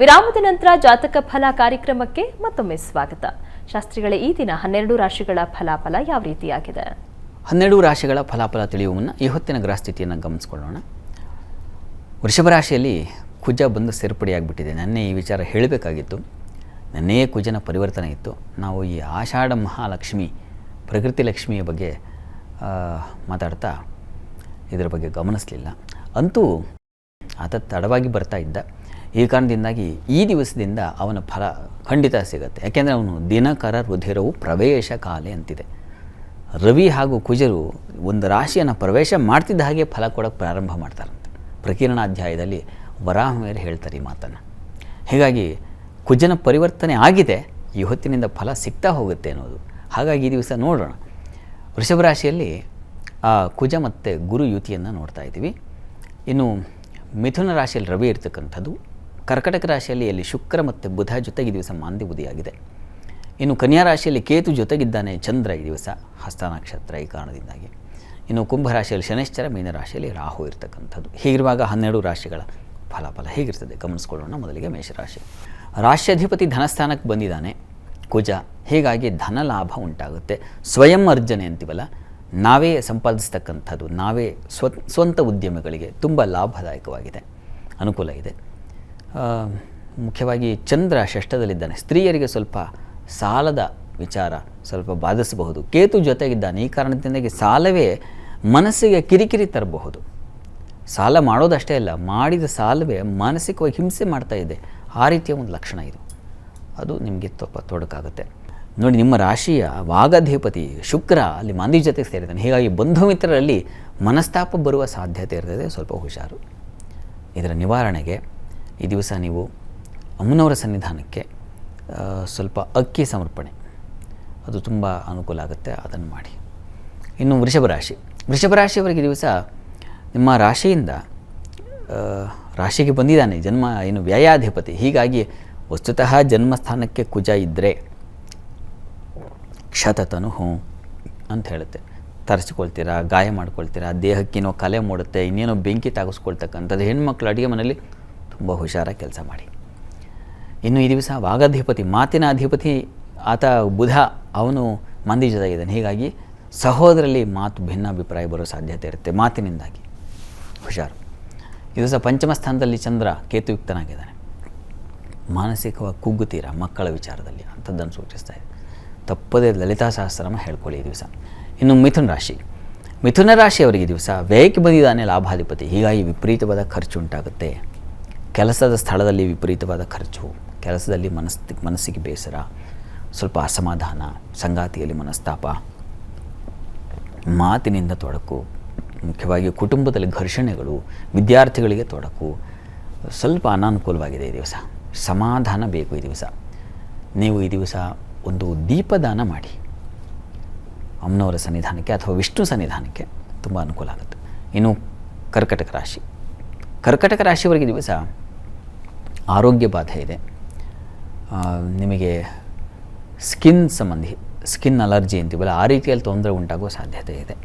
ವಿರಾಮದ ನಂತರ ಜಾತಕ ಫಲ ಕಾರ್ಯಕ್ರಮಕ್ಕೆ ಮತ್ತೊಮ್ಮೆ ಸ್ವಾಗತ. ಶಾಸ್ತ್ರಿಗಳೇ, ಈ ದಿನ ಹನ್ನೆರಡು ರಾಶಿಗಳ ಫಲಾಫಲ ಯಾವ ರೀತಿಯಾಗಿದೆ? ಹನ್ನೆರಡು ರಾಶಿಗಳ ಫಲಾಫಲ ತಿಳಿಯುವ ಮುನ್ನ ಈ ಹೊತ್ತಿನ ಗ್ರಹಸ್ಥಿತಿಯನ್ನು ಗಮನಿಸ್ಕೊಳ್ಳೋಣ. ವೃಷಭ ರಾಶಿಯಲ್ಲಿ ಕುಜ ಬಂದು ಸೇರ್ಪಡೆಯಾಗಿಬಿಟ್ಟಿದೆ. ನನ್ನೇ ಈ ವಿಚಾರ ಹೇಳಬೇಕಾಗಿತ್ತು. ನನ್ನೇ ಕುಜನ ಪರಿವರ್ತನೆ ಇತ್ತು. ನಾವು ಈ ಆಷಾಢ ಮಹಾಲಕ್ಷ್ಮಿ, ಪ್ರಕೃತಿ ಲಕ್ಷ್ಮಿಯ ಬಗ್ಗೆ ಮಾತಾಡ್ತಾ ಇದರ ಬಗ್ಗೆ ಗಮನಿಸಲಿಲ್ಲ. ಅಂತೂ ಆತ ತಡವಾಗಿ ಬರ್ತಾ ಇದ್ದ. ಈ ಕಾರಣದಿಂದಾಗಿ ಈ ದಿವಸದಿಂದ ಅವನ ಫಲ ಖಂಡಿತ ಸಿಗುತ್ತೆ. ಯಾಕೆಂದರೆ ಅವನು ದಿನಕರ ರುಧಿರವು ಪ್ರವೇಶ ಕಾಲೆ ಅಂತಿದೆ. ರವಿ ಹಾಗೂ ಕುಜರು ಒಂದು ರಾಶಿಯನ್ನು ಪ್ರವೇಶ ಮಾಡ್ತಿದ್ದ ಹಾಗೆ ಫಲ ಕೊಡೋಕ್ಕೆ ಪ್ರಾರಂಭ ಮಾಡ್ತಾರಂತೆ. ಪ್ರಕೀರ್ಣ ಅಧ್ಯಾಯದಲ್ಲಿ ವರಾಹಮೇರು ಹೇಳ್ತಾರೆ ಈ ಮಾತನ್ನು. ಹೀಗಾಗಿ ಕುಜನ ಪರಿವರ್ತನೆ ಆಗಿದೆ ಈ ಹೊತ್ತಿನಿಂದ ಫಲ ಸಿಗ್ತಾ ಹೋಗುತ್ತೆ ಅನ್ನೋದು. ಹಾಗಾಗಿ ಈ ದಿವಸ ನೋಡೋಣ. ವೃಷಭ ರಾಶಿಯಲ್ಲಿ, ಆ, ಕುಜ ಮತ್ತು ಗುರು ಯುತಿಯನ್ನು ನೋಡ್ತಾ ಇದ್ದೀವಿ. ಇನ್ನು ಮಿಥುನ ರಾಶಿಯಲ್ಲಿ ರವಿ ಇರ್ತಕ್ಕಂಥದ್ದು. ಕರ್ಕಟಕ ರಾಶಿಯಲ್ಲಿ ಅಲ್ಲಿ ಶುಕ್ರ ಮತ್ತು ಬುಧ ಜೊತೆಗೆ ದಿವಸ ಮಾಂದಿ ಬುದಿಯಾಗಿದೆ ಇನ್ನು ಕನ್ಯಾ ರಾಶಿಯಲ್ಲಿ ಕೇತು ಜೊತೆಗಿದ್ದಾನೆ ಚಂದ್ರ ಈ ದಿವಸ ಹಸ್ತ ನಕ್ಷತ್ರ ಈ ಕಾರಣದಿಂದಾಗಿ. ಇನ್ನು ಕುಂಭ ರಾಶಿಯಲ್ಲಿ ಶನಿಶ್ಚರ, ಮೀನ ರಾಶಿಯಲ್ಲಿ ರಾಹು ಇರ್ತಕ್ಕಂಥದ್ದು. ಹೀಗಿರುವಾಗ ಹನ್ನೆರಡು ರಾಶಿಗಳ ಫಲಾಫಲ ಹೇಗಿರ್ತದೆ? ಗಮನಿಸ್ಕೊಳ್ಳೋಣ ಮೊದಲಿಗೆ ಮೇಷರಾಶಿ. ರಾಶ್ಯಾಧಿಪತಿ ಧನಸ್ಥಾನಕ್ಕೆ ಬಂದಿದ್ದಾನೆ. ಕುಜ, ಹೀಗಾಗಿ ಧನ ಲಾಭ ಉಂಟಾಗುತ್ತೆ. ಸ್ವಯಂ ಅರ್ಜನೆ ಅಂತೀವಲ್ಲ, ನಾವೇ ಸಂಪಾದಿಸ್ತಕ್ಕಂಥದ್ದು, ನಾವೇ ಸ್ವ, ಸ್ವಂತ ಉದ್ಯಮಗಳಿಗೆ ತುಂಬ ಲಾಭದಾಯಕವಾಗಿದೆ. ಅನುಕೂಲ ಇದೆ. ಮುಖ್ಯವಾಗಿ ಚಂದ್ರ ಷಷ್ಠದಲ್ಲಿದ್ದಾನೆ. ಸ್ತ್ರೀಯರಿಗೆ ಸ್ವಲ್ಪ ಸಾಲದ ವಿಚಾರ ಸ್ವಲ್ಪ ಬಾಧಿಸಬಹುದು. ಕೇತು ಜೊತೆಗಿದ್ದಾನೆ. ಈ ಕಾರಣದಿಂದಾಗಿ ಸಾಲವೇ ಮನಸ್ಸಿಗೆ ಕಿರಿಕಿರಿ ತರಬಹುದು. ಸಾಲ ಮಾಡೋದಷ್ಟೇ ಅಲ್ಲ, ಮಾಡಿದ ಸಾಲವೇ ಮಾನಸಿಕವಾಗಿ ಹಿಂಸೆ ಮಾಡ್ತಾ ಇದೆ. ಆ ರೀತಿಯ ಒಂದು ಲಕ್ಷಣ ಇದು. ಅದು ನಿಮಗೆ ತೊಪ್ಪ ತೊಡಕಾಗುತ್ತೆ. ನೋಡಿ, ನಿಮ್ಮ ರಾಶಿಯ ವಾಗಧಿಪತಿ ಶುಕ್ರ ಅಲ್ಲಿ ಮಾಂದಿ ಜೊತೆಗೆ ಸೇರಿದ್ದಾನೆ. ಹೀಗಾಗಿ ಬಂಧು ಮಿತ್ರರಲ್ಲಿ ಮನಸ್ತಾಪ ಬರುವ ಸಾಧ್ಯತೆ ಇರ್ತದೆ. ಸ್ವಲ್ಪ ಹುಷಾರು. ಇದರ ನಿವಾರಣೆಗೆ ಈ ದಿವಸ ನೀವು ಅಮ್ಮನವರ ಸನ್ನಿಧಾನಕ್ಕೆ ಸ್ವಲ್ಪ ಅಕ್ಕಿ ಸಮರ್ಪಣೆ. ಅದು ತುಂಬ ಅನುಕೂಲ ಆಗುತ್ತೆ, ಅದನ್ನು ಮಾಡಿ. ಇನ್ನು ವೃಷಭ ರಾಶಿ. ವೃಷಭ ರಾಶಿಯವರಿಗೆ ದಿವಸ ನಿಮ್ಮ ರಾಶಿಯಿಂದ ರಾಶಿಗೆ ಬಂದಿದ್ದಾನೆ, ಜನ್ಮ, ಏನು ವ್ಯಯಾಧಿಪತಿ. ಹೀಗಾಗಿ ವಸ್ತುತಃ ಜನ್ಮಸ್ಥಾನಕ್ಕೆ ಕುಜ ಇದ್ದರೆ ಕ್ಷತತನು ಹ್ಞೂ ಅಂತ ಹೇಳುತ್ತೆ. ತರಿಸ್ಕೊಳ್ತೀರಾ, ಗಾಯ ಮಾಡ್ಕೊಳ್ತೀರಾ, ದೇಹಕ್ಕೇನೋ ಕಲೆ ಮೂಡುತ್ತೆ, ಇನ್ನೇನೋ ಬೆಂಕಿ ತಾಗಿಸ್ಕೊಳ್ತಕ್ಕಂಥದ್ದು. ಹೆಣ್ಮಕ್ಳು ಅಡುಗೆ ಮನೆಯಲ್ಲಿ ತುಂಬ ಹುಷಾರಾಗಿ ಕೆಲಸ ಮಾಡಿ. ಇನ್ನು ಈ ದಿವಸ ವಾಗಾಧಿಪತಿ, ಮಾತಿನ ಅಧಿಪತಿ ಆತ ಬುಧ, ಅವನು ಮಂದಿ ಜೊತೆಗಿದ್ದಾನೆ ಹೀಗಾಗಿ ಸಹೋದರಲ್ಲಿ ಮಾತು ಭಿನ್ನಾಭಿಪ್ರಾಯ ಬರೋ ಸಾಧ್ಯತೆ ಇರುತ್ತೆ. ಮಾತಿನಿಂದಾಗಿ. ಹುಷಾರು. ಈ ದಿವಸ ಪಂಚಮ ಸ್ಥಾನದಲ್ಲಿ ಚಂದ್ರ ಕೇತುಯುಕ್ತನಾಗಿದ್ದಾನೆ. ಮಾನಸಿಕವಾಗಿ ಕುಗ್ಗುತ್ತೀರಾ? ಮಕ್ಕಳ ವಿಚಾರದಲ್ಲಿ ಅಂಥದ್ದನ್ನು ಸೂಚಿಸ್ತಾ ಇದೆ. ತಪ್ಪದೇ ಲಲಿತಾ ಸಹಸ್ರನಾಮ ಹೇಳ್ಕೊಳ್ಳಿ ಈ ದಿವಸ. ಇನ್ನು ಮಿಥುನ ರಾಶಿ. ಮಿಥುನ ರಾಶಿಯವರಿಗೆ ದಿವಸ ವ್ಯಯಕ್ಕೆ ಬಂದಿದ್ದಾನೆ ಲಾಭಾಧಿಪತಿ. ಹೀಗಾಗಿ ವಿಪರೀತವಾದ ಖರ್ಚು ಉಂಟಾಗುತ್ತೆ. ಕೆಲಸದ ಸ್ಥಳದಲ್ಲಿ ವಿಪರೀತವಾದ ಖರ್ಚು, ಕೆಲಸದಲ್ಲಿ ಮನಸ್ ಮನಸ್ಸಿಗೆ ಬೇಸರ, ಸ್ವಲ್ಪ ಅಸಮಾಧಾನ, ಸಂಗಾತಿಯಲ್ಲಿ ಮನಸ್ತಾಪ, ಮಾತಿನಿಂದ ತೊಡಕು, ಮುಖ್ಯವಾಗಿ ಕುಟುಂಬದಲ್ಲಿ ಘರ್ಷಣೆಗಳು, ವಿದ್ಯಾರ್ಥಿಗಳಿಗೆ ತೊಡಕು, ಸ್ವಲ್ಪ ಅನಾನುಕೂಲವಾಗಿದೆ ಈ ದಿವಸ. ಸಮಾಧಾನ ಬೇಕು ಈ ದಿವಸ. ನೀವು ಈ ದಿವಸ ಒಂದು ದೀಪದಾನ ಮಾಡಿ. ಅಮ್ಮನವರ ಸನ್ನಿಧಾನಕ್ಕೆ ಅಥವಾ ವಿಷ್ಣು ಸನ್ನಿಧಾನಕ್ಕೆ ತುಂಬ ಅನುಕೂಲ ಆಗುತ್ತೆ. ಇನ್ನು ಕರ್ಕಟಕ ರಾಶಿ. ಕರ್ಕಟಕ ರಾಶಿಯವರಿಗೆ ದಿವಸ ಆರೋಗ್ಯ ಬಾಧೆ ಇದೆ. ನಿಮಗೆ ಸ್ಕಿನ್ ಸಂಬಂಧಿ, ಸ್ಕಿನ್ ಅಲರ್ಜಿ ಅಂತೀವಲ್ಲ, ಆ ರೀತಿಯಲ್ಲಿ ತೊಂದರೆ ಉಂಟಾಗುವ ಸಾಧ್ಯತೆ ಇದೆ.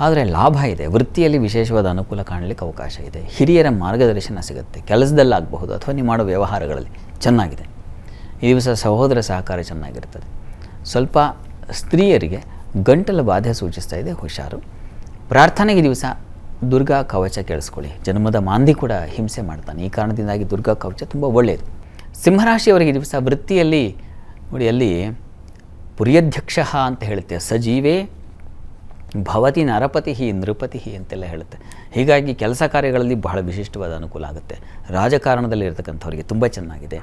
ಆದರೆ ಲಾಭ ಇದೆ. ವೃತ್ತಿಯಲ್ಲಿ ವಿಶೇಷವಾದ ಅನುಕೂಲ ಕಾಣಲಿಕ್ಕೆ ಅವಕಾಶ ಇದೆ. ಹಿರಿಯರ ಮಾರ್ಗದರ್ಶನ ಸಿಗುತ್ತೆ. ಕೆಲಸದಲ್ಲಾಗಬಹುದು ಅಥವಾ ನೀವು ಮಾಡೋ ವ್ಯವಹಾರಗಳಲ್ಲಿ ಚೆನ್ನಾಗಿದೆ. ಈ ದಿವಸ ಸಹೋದರ ಸಹಕಾರ ಚೆನ್ನಾಗಿರ್ತದೆ. ಸ್ವಲ್ಪ ಸ್ತ್ರೀಯರಿಗೆ ಗಂಟಲ ಬಾಧೆ ಸೂಚಿಸ್ತಾ ಇದೆ, ಹುಷಾರು. ಪ್ರಾರ್ಥನೆಗೆ ದಿವಸ ದುರ್ಗಾ ಕವಚ ಕೇಳಿಸ್ಕೊಳ್ಳಿ ಜನ್ಮದ ಮಾಂದಿ ಕೂಡ ಹಿಂಸೆ ಮಾಡ್ತಾನೆ. ಈ ಕಾರಣದಿಂದಾಗಿ ದುರ್ಗಾ ಕವಚ ತುಂಬ ಒಳ್ಳೆಯದು ಸಿಂಹರಾಶಿಯವರಿಗೆ ದಿವಸ ವೃತ್ತಿಯಲ್ಲಿ, ನೋಡಿ, ಅಲ್ಲಿ ಪುರಿಯಧ್ಯಕ್ಷ ಅಂತ ಹೇಳುತ್ತೆ. ಸಜೀವೆ ಭವತಿ ನರಪತಿ ನೃಪತಿ ಅಂತೆಲ್ಲ ಹೇಳುತ್ತೆ. ಹೀಗಾಗಿ ಕೆಲಸ ಕಾರ್ಯಗಳಲ್ಲಿ ಬಹಳ ವಿಶಿಷ್ಟವಾದ ಅನುಕೂಲ ಆಗುತ್ತೆ. ರಾಜಕಾರಣದಲ್ಲಿ ಇರತಕ್ಕಂಥವ್ರಿಗೆ ತುಂಬ ಚೆನ್ನಾಗಿದೆ.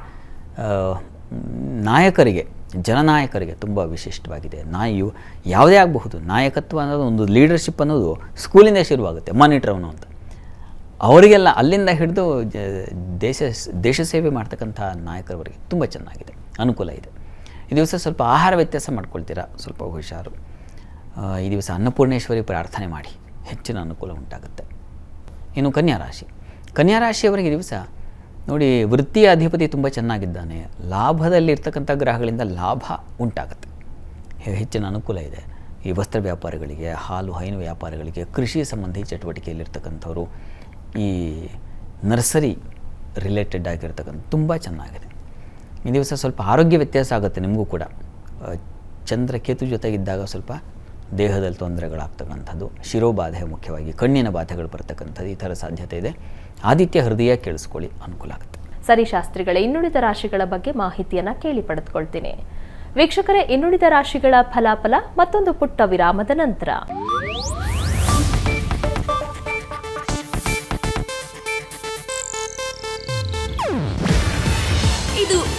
ನಾಯಕರಿಗೆ, ಜನನಾಯಕರಿಗೆ ತುಂಬ ವಿಶಿಷ್ಟವಾಗಿದೆ. ನಾಯಿಯು ಯಾವುದೇ ಆಗಬಹುದು. ನಾಯಕತ್ವ ಅನ್ನೋದು ಒಂದು ಲೀಡರ್ಶಿಪ್ ಅನ್ನೋದು ಸ್ಕೂಲಿಂದ ಶುರುವಾಗುತ್ತೆ ಮಾನಿಟರ್ ಅವನು ಅಂತ. ಅವರಿಗೆಲ್ಲ ಅಲ್ಲಿಂದ ಹಿಡಿದು ದೇಶ ದೇಶ ಸೇವೆ ಮಾಡ್ತಕ್ಕಂಥ ನಾಯಕರವರಿಗೆ ತುಂಬ ಚೆನ್ನಾಗಿದೆ, ಅನುಕೂಲ ಇದೆ. ಈ ದಿವಸ ಸ್ವಲ್ಪ ಆಹಾರ ವ್ಯತ್ಯಾಸ ಮಾಡ್ಕೊಳ್ತೀರಾ? ಸ್ವಲ್ಪ ಹುಷಾರು. ಈ ದಿವಸ ಅನ್ನಪೂರ್ಣೇಶ್ವರಿ ಪ್ರಾರ್ಥನೆ ಮಾಡಿ, ಹೆಚ್ಚಿನ ಅನುಕೂಲ ಉಂಟಾಗುತ್ತೆ. ಇನ್ನು ಕನ್ಯಾ ರಾಶಿ ಕನ್ಯಾ ರಾಶಿಯವರಿಗೆ ದಿವಸ ನೋಡಿ, ವೃತ್ತಿಯ ಅಧಿಪತಿ ತುಂಬ ಚೆನ್ನಾಗಿದ್ದಾನೆ. ಲಾಭದಲ್ಲಿರ್ತಕ್ಕಂಥ ಗ್ರಹಗಳಿಂದ ಲಾಭ ಉಂಟಾಗುತ್ತೆ. ಹೆಚ್ಚಿನ ಅನುಕೂಲ ಇದೆ. ಈ ವಸ್ತ್ರ ವ್ಯಾಪಾರಿಗಳಿಗೆ, ಹಾಲು, ಹೈನು ವ್ಯಾಪಾರಿಗಳಿಗೆ, ಕೃಷಿ ಸಂಬಂಧಿ ಚಟುವಟಿಕೆಯಲ್ಲಿರ್ತಕ್ಕಂಥವ್ರು, ಈ ನರ್ಸರಿ ರಿಲೇಟೆಡ್ ಆಗಿರ್ತಕ್ಕಂಥ ತುಂಬ ಚೆನ್ನಾಗಿದೆ. ಈ ದಿವಸ ಸ್ವಲ್ಪ ಆರೋಗ್ಯ ವ್ಯತ್ಯಾಸ ಆಗುತ್ತೆ ನಿಮಗೂ ಕೂಡ. ಚಂದ್ರ ಕೇತು ಜೊತೆಗಿದ್ದಾಗ ಸ್ವಲ್ಪ ದೇಹದಲ್ಲಿ ತೊಂದರೆಗಳಾಗ್ತಕ್ಕಂಥದ್ದು, ಶಿರೋಬಾಧೆ ಮುಖ್ಯವಾಗಿ, ಕಣ್ಣಿನ ಬಾಧೆಗಳು ಬರ್ತಕ್ಕಂಥದ್ದು ಈ ಥರ ಸಾಧ್ಯತೆ ಇದೆ. ಆದಿತ್ಯ ಹೃದಯ ಕೇಳಿಸ್ಕೊಳ್ಳಿ, ಅನುಕೂಲ ಆಗುತ್ತೆ. ಸರಿ ಶಾಸ್ತ್ರಿಗಳೇ, ಇನ್ನುಳಿದ ರಾಶಿಗಳ ಬಗ್ಗೆ ಮಾಹಿತಿಯನ್ನು ಕೇಳಿ ಪಡೆದುಕೊಳ್ತೀನಿ. ವೀಕ್ಷಕರೇ, ಇನ್ನುಳಿದ ರಾಶಿಗಳ ಫಲಾಫಲ ಮತ್ತೊಂದು ಪುಟ್ಟ ವಿರಾಮದ ನಂತರ.